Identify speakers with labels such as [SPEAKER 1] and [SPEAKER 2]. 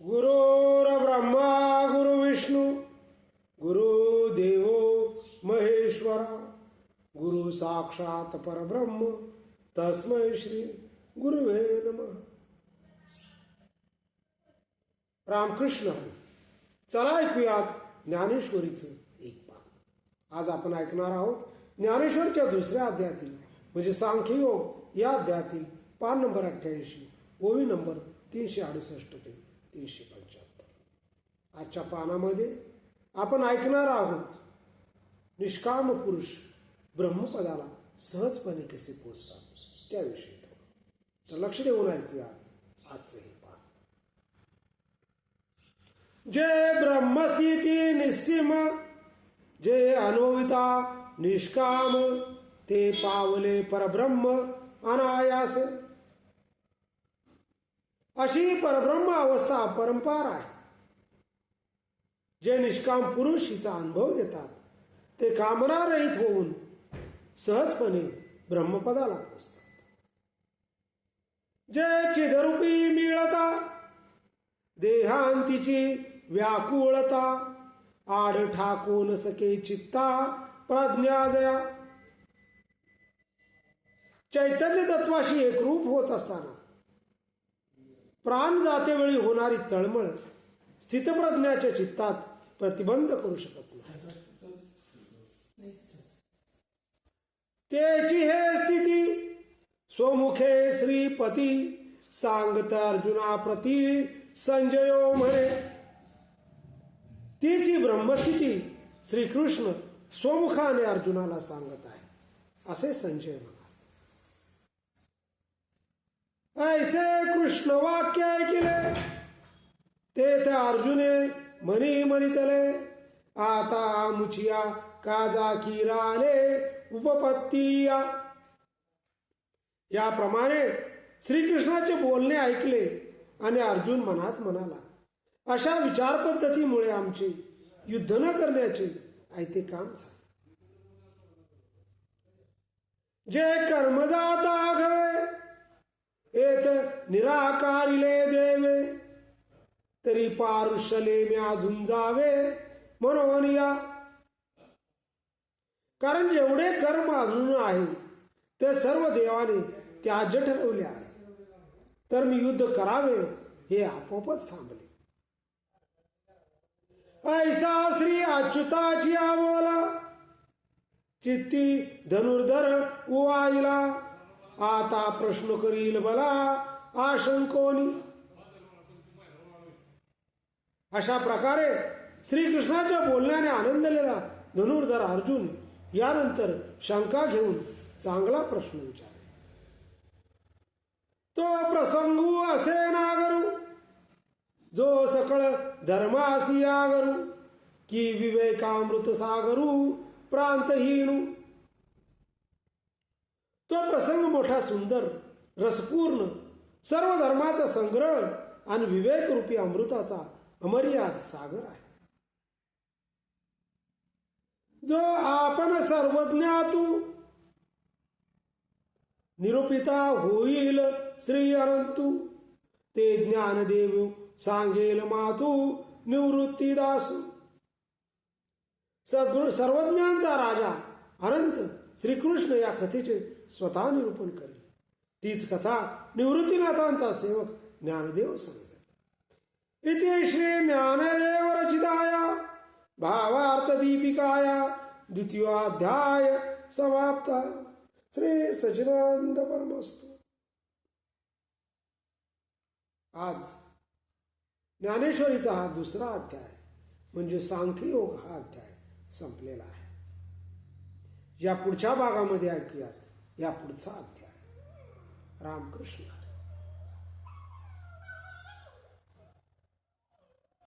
[SPEAKER 1] गुरुर ब्रह्मा गुरु विष्णू गुरु देवो महेश्वरा गुरु साक्षात परब्रह्म तस्मै श्री गुरुवे नम। रामकृष्ण चला ऐकूयात ज्ञानेश्वरीचं एक पान आज आपण ऐकणार आहोत ज्ञानेश्वरच्या दुसऱ्या अध्यायातील म्हणजे सांख्ययोग या अध्यायातील पान नंबर अठ्ठ्याऐंशी ओवी नंबर तीनशे अडुसष्ट ते. तीनशे पंच्याहत्तर. आजच्या पानामध्ये आपण ऐकणार आहोत निष्काम पुरुष ब्रह्मपदाला सहजपणे कसे पोचतात त्याविषयी तर लक्ष देऊन ऐकूया आजचं हे पान. जे ब्रह्मस्थिती निस्सीम जे अनोविता निष्काम ते पावले परब्रह्म अनायास. अशी परब्रह्म अवस्था परंपार आहे. जे निष्काम पुरुष हिचा अनुभव घेतात ते कामनारहित होऊन सहजपणे ब्रह्मपदाला पोचतात. जे चिदरूपी मिळता देहांतीची व्याकुळता आड ठाकून सके चित्ता प्रज्ञादया चैतन्य तत्वाशी एकरूप होत असताना प्राण जातेवेळी होणारी तळमळ स्थितप्रज्ञाच्या चित्तात प्रतिबंध करू शकत नाही. त्याची हे स्थिती स्वमुखे श्रीपती सांगत अर्जुना प्रती संजयो म्हणे. तीची ब्रह्मस्थिती श्रीकृष्ण स्वमुखाने अर्जुनाला सांगत आहे. असे संजय म्हणा ऐसे कृष्णवा ते त्या अर्जुने मनी म्हणितले आता मुचिया काजा किराले उपपत्तीया याप्रमाणे श्रीकृष्णाचे बोलणे ऐकले आणि अर्जुन मनात म्हणाला अशा विचार पद्धतीमुळे आमचे युद्ध न करण्याचे ऐते काम झाले. जे कर्मदाता घे येत निराकारिले देवे. तरी पारुषले म्या झुंजावे म्हणून या. कारण जेवढे कर्म अजून आहे ते सर्व देवाने त्याज्य ठरवले आहे. तर मी युद्ध करावे हे आपोआपच थांबले. ऐसा श्री अच्युताची आबोला चित्ती धनुर्धर उवाईला. आता प्रश्न करील मला आशंकोनी. अशा प्रकारे श्रीकृष्णाच्या बोलण्याने आनंदलेला धनुर्धर अर्जुन यानंतर शंका घेऊन चांगला प्रश्न विचार तो प्रसंगू असे नागरू जो सकळ धर्मासी आगरू की विवेकामृत सागरू प्रांतहीनू तो प्रसंग मोठा सुंदर रसपूर्ण सर्व धर्माचा संग्रह आणि विवेकरूपी अमृताचा अमर्याद सागर आहे. जो आपण सर्वज्ञातू निरूपिता होईल श्री अनंतू ते ज्ञानदेव सांगेल मातू निवृत्ती दासू. सद्गुण सर्वज्ञांचा राजा अनंत श्रीकृष्ण या कथेचे स्वतः निरूपण करेल. तीच कथा निवृत्तीनाथांचा सेवक ज्ञानदेव सांगेल. इति श्री ज्ञानदेव रचिताया भावार्थ दीपिकाया द्वितीयोध्याय समाप्त। श्री सचिदानंद परमस्तु। आज ज्ञानेश्वरीचा हा दुसरा अध्याय म्हणजे सांख्ययोग हा अध्याय संपलेला आहे. या पुढच्या भागामध्ये ऐकूयात या पुढचा अध्याय. रामकृष्ण.